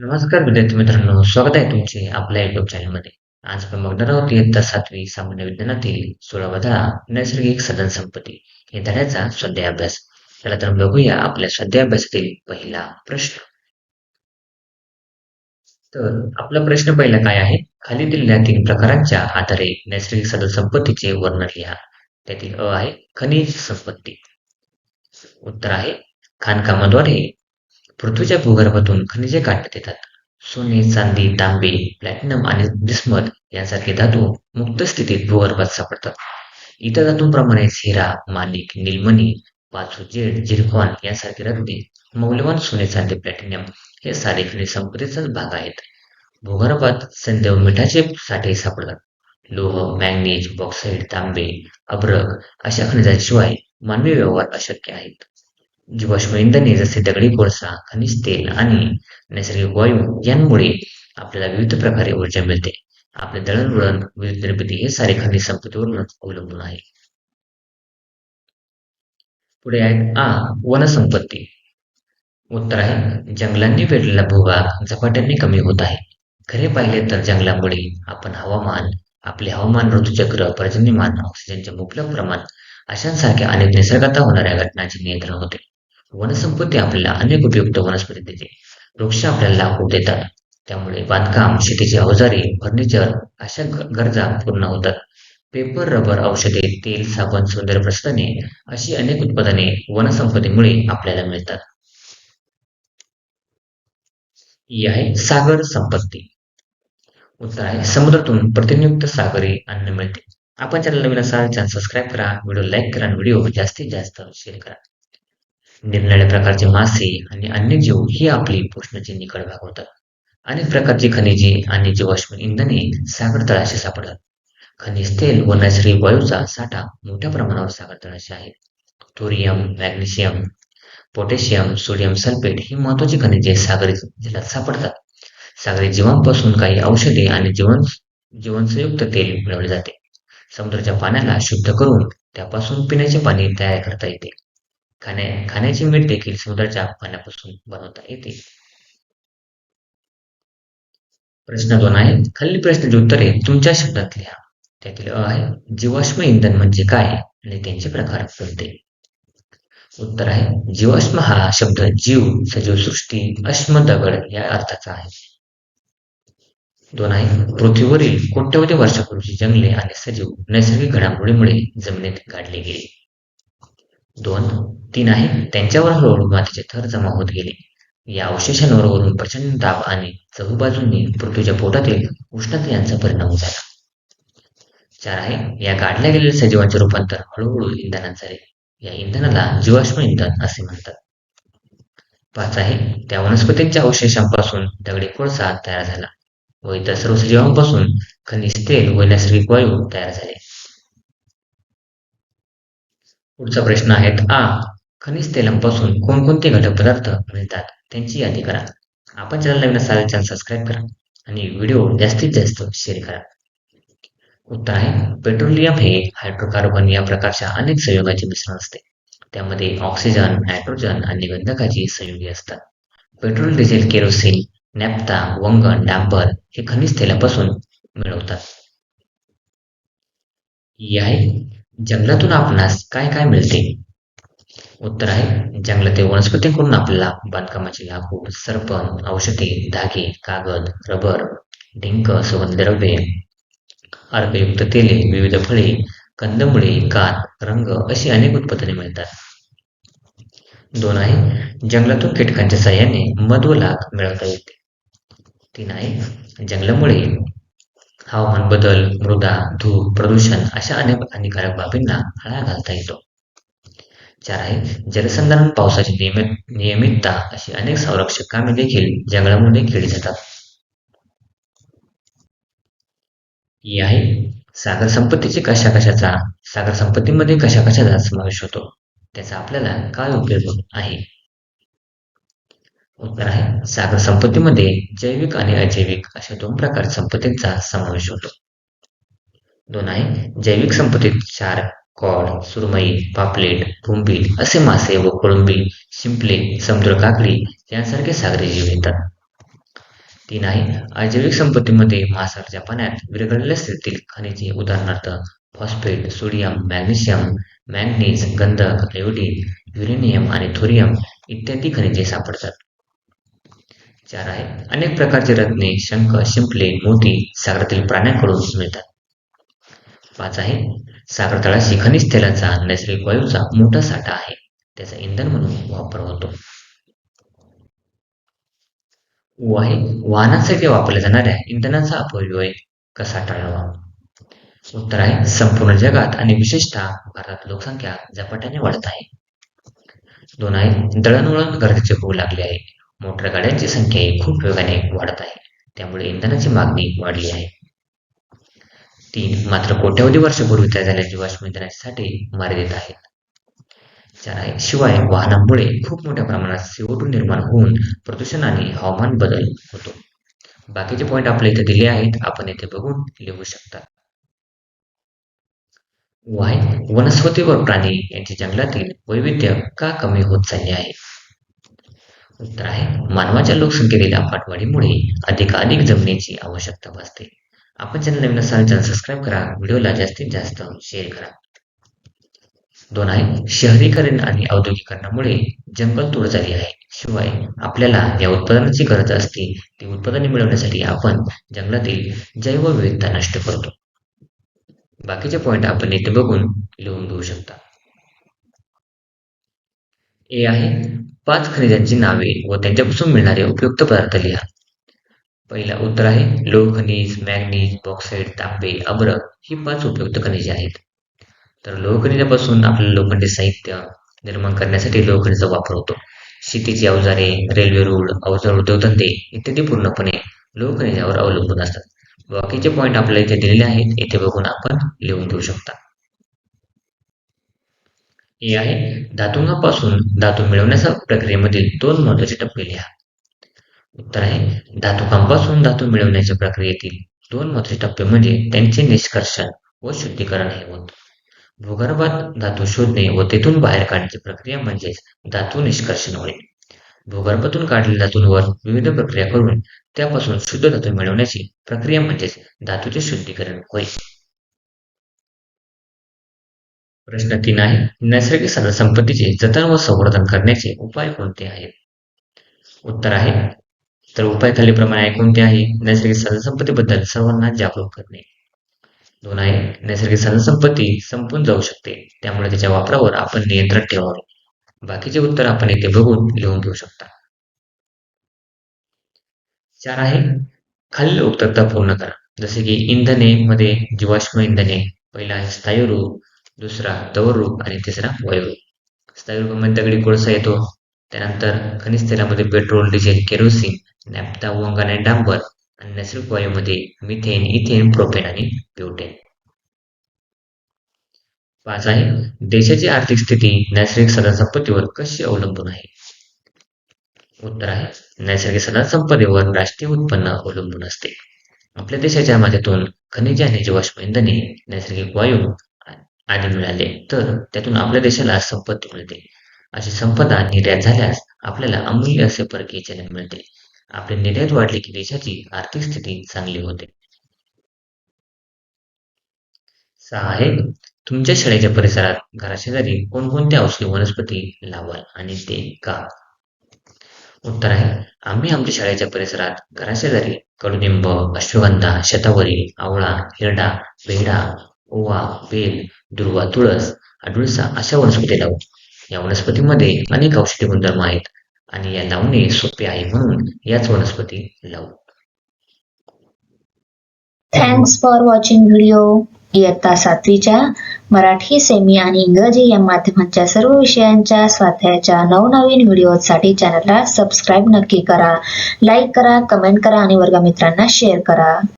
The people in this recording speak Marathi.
नमस्कार विद्यार्थी मित्रांनो स्वागत आहे तुमचे आपल्या युट्यूब चॅनलमध्ये आज आपण बघणार आहोत इयत्ता सातवी सामान्य विज्ञानातील सोळावा धडा नैसर्गिक सदन संपत्ती. हे धड्याचा स्वाध्याय अभ्यास चला तर बघूया आपल्या स्वाध्याय अभ्यासातील पहिला प्रश्न. तर आपला प्रश्न पहिला काय आहे? खाली दिलेल्या तीन प्रकारांच्या आधारे नैसर्गिक सदन संपत्तीचे वर्णन लिहा. त्यातील अ आहे खनिज संपत्ती. उत्तर आहे खाणकामाद्वारे पृथ्वीच्या भूगर्भातून खनिजे काढण्यात येतात. सोने चांदी तांबे प्लॅटिनम आणि बिस्मत यांसारखे धातू मुक्त स्थितीत भूगर्भात सापडतात. इतर धातूंप्रमाणेच हिरा माणिक निलमणी पाचू जेड झिरकॉन यांसारखे रत्ने मौल्यवान सोने चांदी प्लॅटिनियम हे सारे खनिज संपत्तीचाच भाग आहेत. भूगर्भात संदेव मिठाचे साठे सापडतात. लोह मॅंगनीज बॉक्साईड तांबे अब्रक अशा खनिजांशिवाय मानवी व्यवहार अशक्य आहेत. जीवाश्म इंधने जसे दगडी कोळसा खनिज तेल आणि नैसर्गिक वायू यांमुळे आपल्याला विविध प्रकारे ऊर्जा मिळते. आपले दळणवळण विद्युत निर्मिती हे सारे खनिज संपत्तीवरून अवलंबून आहे. पुढे आहेत आ वनसंपत्ती. उत्तर आहे जंगलांनी वेढलेला भूभाग झपाट्याने कमी होत आहे. खरे पाहिले तर जंगलामुळे आपण हवामान आपले हवामान ऋतुचक्र पर्जन्यमान ऑक्सिजनचे मुबलक प्रमाण अशांसारख्या अनेक निसर्गात होणाऱ्या घटनांचे नियंत्रण होते. वनसंपत्ती आपल्याला अनेक उपयुक्त वनस्पती देते. वृक्ष आपल्याला लाकूड देतात. त्यामुळे बांधकाम शेतीची अवजारे फर्निचर अशा गरजा पूर्ण होतात. पेपर रबर औषधे तेल साबण सौंदर्य प्रस्थाने अशी अनेक उत्पादने वनसंपत्तीमुळे आपल्याला मिळतात. ही आहे सागर संपत्ती. उत्तर आहे समुद्रातून प्रतिनियुक्त सागरी अन्न मिळते. आपण चॅनल नवीन असाल चॅनल सबस्क्राईब करा व्हिडिओ लाईक करा आणि व्हिडिओ जास्तीत जास्त शेअर करा. निरनिराळ्या प्रकारचे मासे आणि अन्य जीव ही आपली पोषणाची निकड भाग होतात. अनेक प्रकारची खनिजे आणि जीवाश्म इंधने सागर तळाशी सापडतात. खनिज तेल व नैसर्गिक वायूचा साठा मोठ्या प्रमाणावर सागर तळाशी आहे. Thorium magnesium potassium sodium sulphate ही महत्वाची खनिजे सागरी जलात सापडतात. सागरी जीवांपासून काही औषधे आणि जीवन जीवनसयुक्त तेल मिळवले जाते. समुद्राच्या पाण्याला शुद्ध करून त्यापासून पिण्याचे पाणी तयार करता येते. खाण्या खाण्याची मीठ देखील समुद्राच्या पाण्यापासून बनवता येते. प्रश्न दोन आहे खालील प्रश्नाची उत्तरे तुमच्या शब्दात लिहा. त्यातील अ आहे जीवाश्म इंधन म्हणजे काय? आणि त्यांचे प्रकार कोणते? उत्तर आहे जीवाश्म हा शब्द जीव सजीव सृष्टी अश्म दगड या अर्थाचा आहे. दोन आहे पृथ्वीवरील कोट्यवधी वर्षापूर्वीची जंगले आणि सजीव नैसर्गिक घडामोडीमुळे जमिनीत गाडले गेले. दोन तीन आहे. त्यांच्यावर हळूहळू मातीचे थर जमा होत गेले. या अवशेषांवर वरून प्रचंड दाब आणि चहूबाजूंनी पृथ्वीच्या पोटातील उष्णता यांचा परिणाम झाला. चार आहे. या गाडल्या गेलेल्या सजीवांचे रूपांतर हळूहळू इंधनात झाले. या इंधनाला जीवाश्म इंधन असे म्हणतात. पाच आहे. त्या वनस्पतींच्या अवशेषांपासून दगडी कोळसा तयार झाला व इतर सर्व सजीवांपासून खनिज तेल व नैसर्गिक वायू तयार झाले. पुढचा प्रश्न आहे आ खनिज तेलांपासून कोणकोणते घटक पदार्थ मिळतात? त्यांची यादी करा. आपण चॅनल नवीन असाल चॅनल सबस्क्राईब करा आणि व्हिडिओ जास्तीत जास्त शेअर करा. उत्तर आहे पेट्रोलियम हे हायड्रोकार्बन या प्रकारच्या अनेक संयोगाचे मिश्रण असते. त्यामध्ये ऑक्सिजन नायट्रोजन आणि गंधकाची संयुगे असतात. पेट्रोल डिझेल केरोसिन नॅप्ता वंगण डांबर हे खनिज तेलापासून मिळवतात. ही आहे जंगलातून आपणास काय काय मिळते? उत्तर आहे जंगलातील वनस्पतींकडून आपल्याला बांधकामाचे लाकूड सरपण औषधे धागे कागद रबर डिंक सुगंधद्रव्ये अर्कयुक्त तेले विविध फळे कंदमुळे कात रंग अशी अनेक उत्पादने मिळतात. दोन आहे जंगलातून कीटकांच्या साह्याने मध व लाख मिळवता येते. तीन आहे जंगलामुळे हवामान बदल मृदा धूप प्रदूषण अशा अनेक हानिकारक बाबींना आळा घालता येतो. चार आहे जलसंधारण पावसाची नियमित नियमितता अशी अनेक संरक्षक कामे देखील जंगलामध्ये केली जातात. ही आहे सागर संपत्तीचे कशा कशाचा सागर संपत्तीमध्ये कशा कशाचा समावेश होतो? त्याचा आपल्याला काय उपयोग आहे? उत्तर आहे. सागर संपत्तीमध्ये जैविक आणि अजैविक अशा दोन प्रकार संपत्तींचा समावेश होतो. दोन आहे जैविक संपत्तीत क्षार कॉड सुरमई पापलेट भुंबील असे मासे व कोळंबी शिंपले समुद्र काकडी यांसारखे सागरी जीव येतात. तीन आहे अजैविक संपत्तीमध्ये मासाच्या पाण्यात विरघळलेल्या स्थितीतील खनिजे उदाहरणार्थ फॉस्फेट सोडियम मॅग्नेशियम मॅंगनीज गंधक आयोडीन युरेनियम आणि थोरियम इत्यादी खनिजे सापडतात. चार आहे अनेक प्रकारचे रत्ने शंख शिंपले मोती सागरातील प्राण्यांकडून मिळतात. पाच आहे. सागर तळाशी खनिज तेलाचा नैसर्गिक वायूचा मोठा साठा आहे. त्याचा इंधन म्हणून वापर होतो. आहे. वाहनांसाठी वापरल्या जाणाऱ्या इंधनाचा अपव्यय कसा टाळावा? उत्तर आहे. संपूर्ण जगात आणि विशेषतः भारतात लोकसंख्या झपाट्याने वाढत आहे. दोन आहे. दळणवळण गरजेचे होऊ लागले आहे. मोटर गाड्यांची संख्याही खूप वेगाने वाढत आहे. त्यामुळे इंधनाची मागणी वाढली आहे. तीन मात्र कोट्यावधी वर्षापूर्वी तयार झालेल्या जीवाश्म इंधनासाठी मर्यादित आहेत. चार आहे शिवाय वाहनांमुळे खूप मोठ्या प्रमाणात CO2 निर्माण होऊन प्रदूषण आणि हवामान बदल होतो. बाकीचे पॉइंट आपल्या इथे दिले आहेत. आपण इथे बघून लिहू शकता. वाय वनस्पती व प्राणी यांचे जंगलातील वैविध्य का कमी होत चालले आहे? उत्तर आहे. मानवाच्या लोकसंख्येतील पाठवाढीमुळे अधिकाधिक जमिनीची आवश्यकता भासते. आपण चॅनल नवीन असाल चॅनल सबस्क्राईब करा. व्हिडिओला जास्तीत जास्त शेअर करा. दोन आहे. शहरीकरण आणि औद्योगिकरणामुळे जंगल तोड झाली आहे. शिवाय आपल्याला या उत्पादनाची गरज असते. ती उत्पादने मिळवण्यासाठी आपण जंगलातील जैवविविधता नष्ट करतो. बाकीचे पॉइंट आपण इथे बघून लिहून घेऊ शकता. ए आहे. पाच खनिजांची नावे व त्यांच्यापासून मिळणारे उपयुक्त पदार्थ लिहा. पहिला उत्तर आहे लोह खनिज मॅग्नीज बॉक्साईड तांबे अभ्रक ही पाच उपयुक्त खनिजे आहेत. तर लोह खनिजापासून आपलं लोखंडी साहित्य निर्माण करण्यासाठी लोह खनिजाचा वापर होतो. शेतीची अवजारे रेल्वे रूळ अवजार उद्योगधंदे इत्यादी पूर्णपणे लोह खनिजावर अवलंबून असतात. बाकीचे पॉईंट आपल्याला इथे दिलेले आहेत इथे बघून आपण लिहून घेऊ शकता. हे आहे. धातुंगापासून धातू मिळवण्याच्या प्रक्रियेमधील दोन महत्त्वाचे टप्पे लिहा. उत्तर आहे. धातुकांपासून धातू मिळवण्याच्या प्रक्रियेतील दोन महत्त्वाचे टप्पे म्हणजे त्यांचे निष्कर्षण व शुद्धीकरण हे होत. भूगर्भात धातू शोधणे व तेथून बाहेर काढण्याची प्रक्रिया म्हणजेच धातू निष्कर्षण होय. भूगर्भातून काढलेल्या धातूंवर विविध प्रक्रिया करून त्यापासून शुद्ध धातू मिळवण्याची प्रक्रिया म्हणजेच धातूचे शुद्धीकरण होय. प्रश्न तीन आहे नैसर्गिक संपत्तीचे जतन व संवर्धन करण्याचे उपाय कोणते आहेत? उत्तर आहे तर उपाय खालीप्रमाणे प्रमाणे कोणते आहे? नैसर्गिक संपत्तीबद्दल सर्वांना जागरूक करणे. दोन आहे नैसर्गिक संपत्ती संपून जाऊ शकते त्यामुळे त्याच्या वापरावर आपण नियंत्रण ठेवावे. बाकीचे उत्तर आपण येथे बघून लिहून घेऊ शकता. चार आहे खालील उत्तरता पूर्ण करा जसे की इंधने मध्ये जीवाश्म इंधने पहिला आहे स्थायूरूप दुसरा तवरूप आणि तिसरा वायुरूप स्थायूरूपामध्ये दगडी कोळसा येतो. त्यानंतर खनिज तेलामध्ये पेट्रोल डिझेल केरोसिन नॅप्ता वंगण आणि डांबर आणि नैसर्गिक वायूमध्ये मिथेन इथेन प्रोपेन आणि ब्युटेन. पाच आहे देशाची आर्थिक स्थिती नैसर्गिक संपत्तीवर कशी अवलंबून आहे? उत्तर आहे नैसर्गिक संपत्तीवर राष्ट्रीय उत्पन्न अवलंबून असते. आपल्या देशाच्या माध्यमातून खनिज आणि जीवाश्म इंधने नैसर्गिक वायू आणि मिळाले. तर त्यातून आपल्या देशाला संपत्ती मिळते. अशी संपदा निर्यात झाल्यास आपल्याला अमूल्य असे परकीय चलन मिळते. आपले निर्यात वाढले की देशाची आर्थिक स्थिती चांगली होते. सहा आहे तुमच्या शाळेच्या परिसरात घराशेजारी कोणकोणत्या औषधी वनस्पती लावाल आणि ते का? उत्तर आहे आम्ही आमच्या शाळेच्या परिसरात घराशेजारी कडुनिंब अश्वगंधा शतावरी आवळा हिरडा बेडा ओवा वेल दुर्वा तुळस अडुळसा अशा वनस्पती लावू या वनस्पतीमध्ये अनेक औषधी गुणधर्म आहेत आणि या लावणे सोपे आहे म्हणून याच वनस्पती लावू. थँक्स फॉर वॉचिंग व्हिडिओ इयत्ता सातवीच्या मराठी सेमी आणि इंग्रजी या माध्यमांच्या सर्व विषयांच्या स्वाध्यायाच्या नवनवीन व्हिडिओसाठी चॅनलला सबस्क्राईब नक्की करा. लाईक करा कमेंट करा आणि वर्गमित्रांना शेअर करा.